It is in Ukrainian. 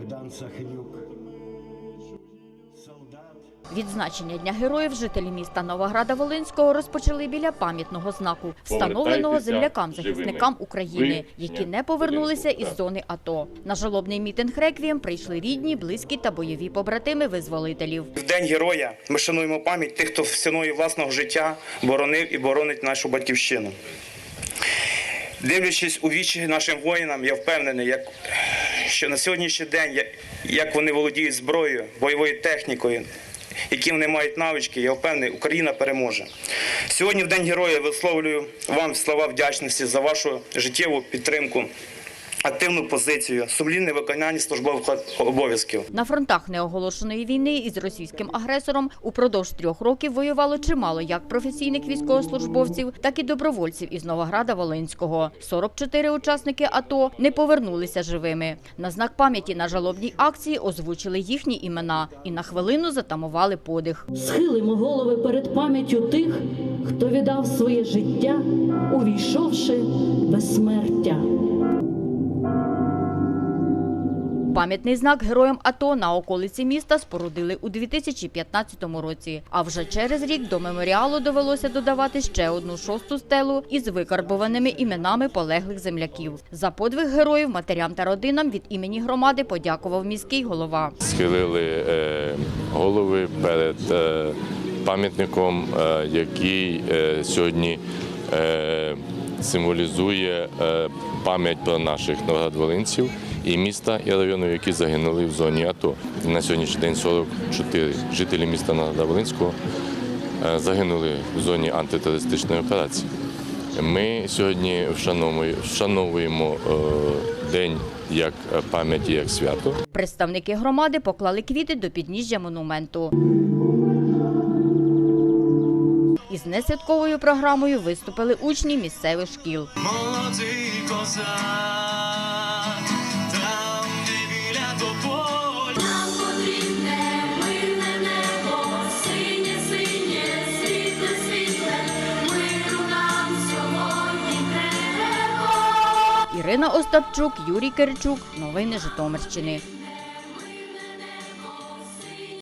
Богдан Сахнюк. Солдат. Відзначення Дня героїв жителі міста Новограда Волинського розпочали біля пам'ятного знаку, встановленого землякам захисникам України, які не не повернулися із зони АТО. На жалобний мітинг реквієм прийшли рідні, близькі та бойові побратими визволителів. В День героя ми шануємо пам'ять тих, хто ціною власного життя боронив і боронить нашу батьківщину. Дивлячись у вічі нашим воїнам, я впевнений, як, що на сьогоднішній день, як- вони володіють зброєю, бойовою технікою, які вони мають навички, я впевнений, Україна переможе. Сьогодні, в День героя, висловлюю вам слова вдячності за вашу життєву підтримку, активну позицію, сумлінне виконання службових обов'язків. На фронтах неоголошеної війни із російським агресором упродовж трьох років воювало чимало як професійних військовослужбовців, так і добровольців із Новограда Волинського. 44 учасники АТО не повернулися живими. На знак пам'яті на жалобній акції озвучили їхні імена і на хвилину затамували подих. Схилимо голови перед пам'яттю тих, хто віддав своє життя, увійшовши в безсмертя. Пам'ятний знак героям АТО на околиці міста спорудили у 2015 році. А вже через рік до меморіалу довелося додавати ще одну шосту стелу із викарбованими іменами полеглих земляків. За подвиг героїв матерям та родинам від імені громади подякував міський голова. Схилили е, голови перед е, пам'ятником, е, який сьогодні символізує е, пам'ять про наших новоградволинців і міста і району, які загинули в зоні АТО. На сьогоднішній день 44 жителі міста Новограда-Волинського е, загинули в зоні антитерористичної операції. Ми сьогодні вшановуємо, вшановуємо е, день як пам'яті, як свято. Представники громади поклали квіти до підніжжя монументу. Несвятковою програмою виступили учні місцевих шкіл. Молодий козак, там, де біля тополі. Нам потрібне мирне небо, синє, синє, світле, світле, миру нам сьогодні треба. Ірина Остапчук, Юрій Киричук. Новини Житомирщини.